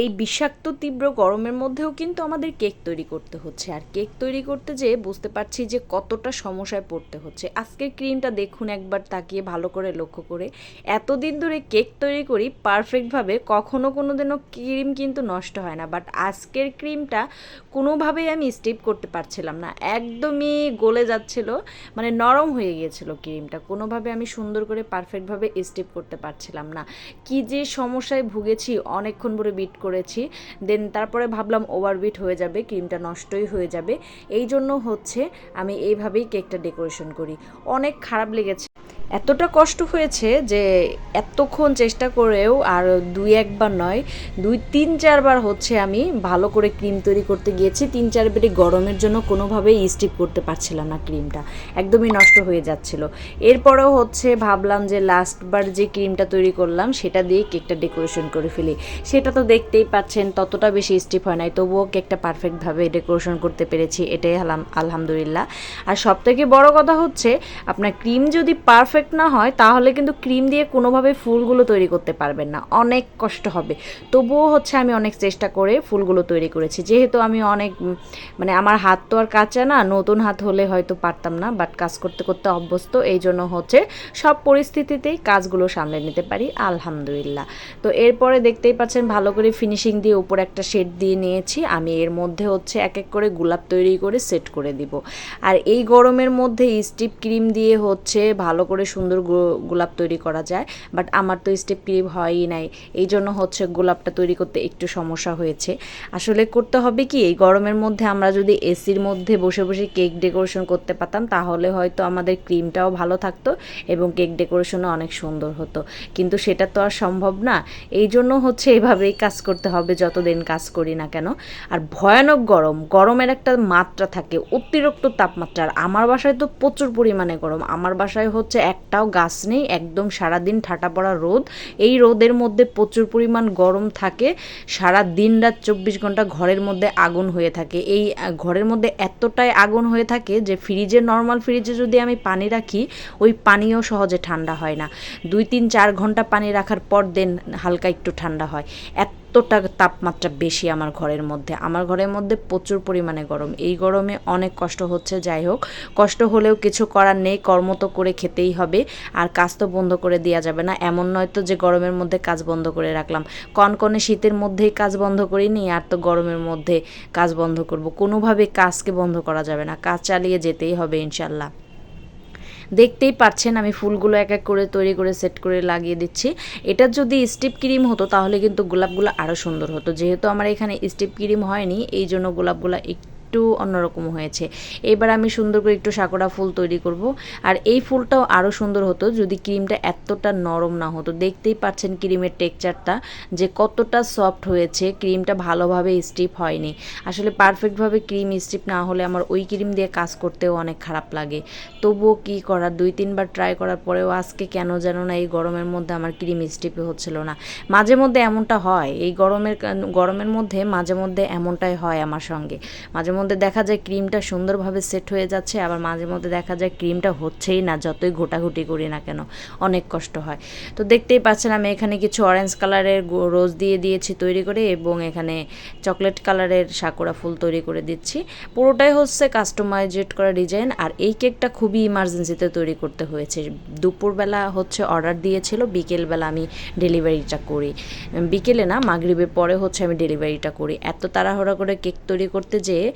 এই বিষাক্ত তীব্র গরমের মধ্যেও কিন্তু আমাদের কেক তৈরি করতে হচ্ছে। আর কেক তৈরি করতে যেয়ে বুঝতে পারছি যে কতটা সমস্যায় পড়তে হচ্ছে। আজকের ক্রিমটা দেখুন একবার, তাকিয়ে ভালো করে লক্ষ্য করে। এতদিন ধরে কেক তৈরি করি, পারফেক্টভাবে কখনো কোনো দিনও ক্রিম কিন্তু নষ্ট হয় না। বাট আজকের ক্রিমটা কোনোভাবেই আমি স্টিপ করতে পারছিলাম না। একদমই গলে যাচ্ছিল মানে নরম হয়ে গিয়েছিল ক্রিমটা। কোনোভাবে আমি সুন্দর করে পারফেক্টভাবে স্টিপ করতে পারছিলাম না। কি যে সমস্যায় ভুগেছি, অনেকক্ষণ ধরে বিট করেছি। দেন তারপরে ভাবলাম ওভারবিট হয়ে যাবে ক্রিমটা নষ্টই হয়ে যাবে। এই জন্য হচ্ছে আমি এইভাবেই কেকটা ডেকোরেশন করি। অনেক খারাপ লেগেছে। এতটা কষ্ট হয়েছে যে এতক্ষণ চেষ্টা করেও আর দুই একবার নয়, দুই, তিন, চারবার হচ্ছে আমি ভালো করে ক্রিম তৈরি করতে গিয়েছি। তিন চারবারই গরমের জন্য কোনোভাবেই স্টিপ করতে পারছিলাম না ক্রিমটা। একদমই নষ্ট হয়ে যাচ্ছিল। এরপরেও হচ্ছে ভাবলাম যে লাস্টবার যে ক্রিমটা তৈরি করলাম, সেটা দিয়ে কেকটা ডেকোরেশন করে ফেলি। সেটা তো দেখতেই পাচ্ছেন, ততটা বেশি স্টিপ হয় নাই। তবুও কেকটা পারফেক্টভাবে ডেকোরেশন করতে পেরেছি, এটাই আলহামদুলিল্লাহ। আর সবথেকে বড় কথা হচ্ছে, আপনার ক্রিম যদি পারফেক্ট না হয়, তাহলে কিন্তু ক্রিম দিয়ে কোনোভাবে ফুলগুলো তৈরি করতে পারবেন না। অনেক কষ্ট হবে। তবুও হচ্ছে আমি অনেক চেষ্টা করে ফুলগুলো তৈরি করেছি। যেহেতু আমি অনেক মানে আমার হাত তো আর কাঁচা না, নতুন হাত হলে হয়তো পারতাম না বাট কাজ করতে করতে অভ্যস্ত। এই জন্য হচ্ছে সব পরিস্থিতিতেই কাজগুলো সামলে নিতে পারি, আলহামদুলিল্লাহ। তো এরপরে দেখতেই পাচ্ছেন ভালো করে ফিনিশিং দিয়ে উপর একটা শেড দিয়ে নিয়েছি। আমি এর মধ্যে হচ্ছে এক এক করে গোলাপ তৈরি করে সেট করে দিব। আর এই গরমের মধ্যে স্টিপ ক্রিম দিয়ে হচ্ছে ভালো করে সুন্দর গোলাপ তৈরি করা যায় বাট আমার তো স্টেপ ক্রিম হয়ই নাই। এই জন্য হচ্ছে গোলাপটা তৈরি করতে একটু সমস্যা হয়েছে। আসলে করতে হবে কি, এই গরমের মধ্যে আমরা যদি এসির মধ্যে বসে বসে কেক ডেকোরেশন করতে পারতাম, তাহলে হয়তো আমাদের ক্রিমটাও ভালো থাকতো এবং কেক ডেকোরেশনও অনেক সুন্দর হতো। কিন্তু সেটা তো আর সম্ভব না। এই জন্য হচ্ছে এভাবেই কাজ করতে হবে, যতদিন কাজ করি না কেন। আর ভয়ানক গরম, গরমের একটা মাত্রা থাকে, অতিরিক্ত তাপমাত্রা। আর আমার বাসায় তো প্রচুর পরিমাণে গরম, আমার বাসায় হচ্ছে একটাও গাছ নেই, একদম সারাদিন ঠাটা পড়া রোদ। এই রোদের মধ্যে প্রচুর পরিমাণ গরম থাকে, সারা দিন রাত চব্বিশ ঘণ্টা ঘরের মধ্যে আগুন হয়ে থাকে। এই ঘরের মধ্যে এতটাই আগুন হয়ে থাকে যে ফ্রিজে, নর্মাল ফ্রিজে যদি আমি পানি রাখি, ওই পানিও সহজে ঠান্ডা হয় না। দুই, তিন, চার ঘণ্টা পানি রাখার পর দেন হালকা একটু ঠান্ডা হয়। এতটা তাপমাত্রা বেশি আমার ঘরের মধ্যে। আমার ঘরের মধ্যে প্রচুর পরিমাণে গরম। এই গরমে অনেক কষ্ট হচ্ছে, যাই হোক। কষ্ট হলেও কিছু করার নেই, কর্ম তো করে খেতেই হবে। আর কাজ তো বন্ধ করে দেওয়া যাবে না। এমন নয় তো যে গরমের মধ্যে কাজ বন্ধ করে রাখলাম। কনকনে শীতের মধ্যেই কাজ বন্ধ করিনি, আর তো গরমের মধ্যে কাজ বন্ধ করব। কোনোভাবে কাজকে বন্ধ করা যাবে না। কাজ চালিয়ে যেতেই হবে, ইনশাল্লাহ। দেখতেই পাচ্ছেন আমি ফুলগুলো এক এক করে তৈরি করে সেট করে লাগিয়ে দিচ্ছি। এটা যদি স্টিপ ক্রিম হতো তাহলে কিন্তু গোলাপগুলো আরও সুন্দর হতো। যেহেতু আমার এখানে স্টিপ ক্রিম হয়নি, এই জন্য গোলাপগুলো একটু অন্যরকম হয়েছে। এবার আমি সুন্দর করে একটু সাকোরা ফুল তৈরি করব। আর এই ফুলটাও আরও সুন্দর হতো যদি ক্রিমটা এতটা নরম না হতো। দেখতেই পাচ্ছেন ক্রিমের টেক্সচারটা যে কতটা সফট হয়েছে। ক্রিমটা ভালোভাবে স্টিপ হয়নি। আসলে পারফেক্টভাবে ক্রিম স্টিপ না হলে আমার ওই ক্রিম দিয়ে কাজ করতেও অনেক খারাপ লাগে। তবুও কি করার? দুই তিনবার ট্রাই করার পরেও আজকে কেন যেন না এই গরমের মধ্যে আমার ক্রিম স্টিপে হচ্ছিল না। মাঝে মধ্যে এমনটা হয়। এই গরমের গরমের মধ্যে মাঝে মধ্যে এমনটাই হয় আমার সঙ্গে। মাঝে মধ্যে দেখা যায় ক্রিমটা সুন্দরভাবে সেট হয়ে যাচ্ছে, আবার মাঝে মধ্যে দেখা যায় ক্রিমটা হচ্ছেই না, যতই ঘোটাঘুটি করি না কেন, অনেক কষ্ট হয়। তো দেখতেই পাচ্ছেন আমি এখানে কিছু অরেঞ্জ কালারের রোজ দিয়ে দিয়েছি তৈরি করে, এবং এখানে চকলেট কালারের সাকুরা ফুল তৈরি করে দিচ্ছি। পুরোটাই হচ্ছে কাস্টমাইজড করা ডিজাইন আর এই কেকটা খুবই ইমার্জেন্সিতে তৈরি করতে হয়েছে। দুপুরবেলা হচ্ছে অর্ডার দিয়েছিল, বিকেলবেলা আমি ডেলিভারিটা করি। বিকেলে না, মাগরিবের পরে হচ্ছে আমি ডেলিভারিটা করি। এত তাড়াহুড়া করে কেক তৈরি করতে যেয়ে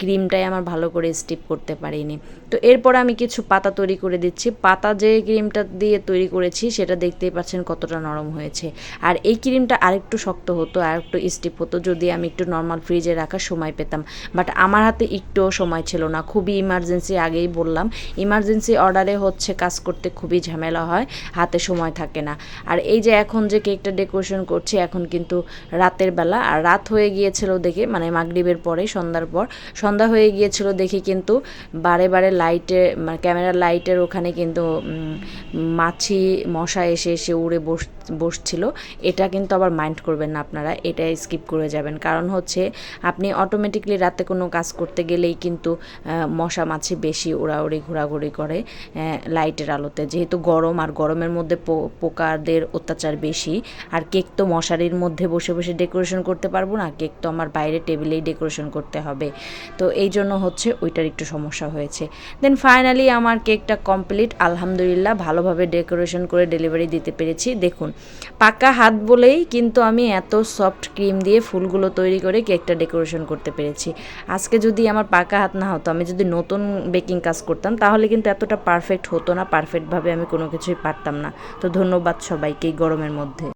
ক্রিমটাই আমার ভালো করে স্টিপ করতে পারিনি। তো এরপর আমি কিছু পাতা তৈরি করে দিচ্ছি। পাতা যে ক্রিমটা দিয়ে তৈরি করেছি, সেটা দেখতেই পাচ্ছেন কতটা নরম হয়েছে। আর এই ক্রিমটা আরেকটু শক্ত হতো আর একটু স্টিপ হতো, যদি আমি একটু নর্মাল ফ্রিজে রাখার সময় পেতাম। বাট আমার হাতে একটুও সময় ছিল না, খুবই ইমার্জেন্সি আগেই বললাম। ইমার্জেন্সি অর্ডারে হচ্ছে কাজ করতে খুবই ঝামেলা হয়, হাতে সময় থাকে না। আর এই যে এখন যে কেকটা ডেকোরেশন করছি, এখন কিন্তু রাতের বেলা। আর রাত হয়ে গিয়েছিল দেখে মানে মাগরিবের পরে, সন্ধ্যার পর সন্ধ্যা হয়ে গিয়েছিল দেখি কিন্তু বারে বারে লাইটে মানে ক্যামেরার লাইটের ওখানে কিন্তু মাছি মশা এসে এসে উড়ে বস, বসছিল। এটা কিন্তু আবার মাইন্ড করবেন না আপনারা, এটা স্কিপ করে যাবেন। কারণ হচ্ছে আপনি অটোমেটিকলি রাতে কোনো কাজ করতে গেলেই কিন্তু মশা মাছি বেশি উড়াউড়ি ঘোরাঘুরি করে লাইটের আলোতে। যেহেতু গরম আর গরমের মধ্যে পোকাদের অত্যাচার বেশি, আর কেক তো মশারির মধ্যে বসে বসে ডেকোরেশন করতে পারব না, কেক তো আমার বাইরে টেবিলেই ডেকোরেশন করতে হবে। তো এই জন্য হচ্ছে ওইটার একটু সমস্যা হয়েছে। দেন ফাইনালি আমার কেকটা কমপ্লিট আলহামদুলিল্লাহ, ভালোভাবে ডেকোরেশন করে ডেলিভারি দিতে পেরেছি। দেখুন, পাকা হাত বলেই কিন্তু আমি এত সফট ক্রিম দিয়ে ফুলগুলো তৈরি করে কেকটা ডেকোরেশন করতে পেরেছি। আজকে যদি আমার পাকা হাত না হতো, আমি যদি নতুন বেকিং কাজ করতাম, তাহলে কিন্তু এতটা পারফেক্ট হতো না পারফেক্টভাবে আমি কোনো কিছুই পারতাম না। তো ধন্যবাদ সবাইকে গরমের মধ্যে।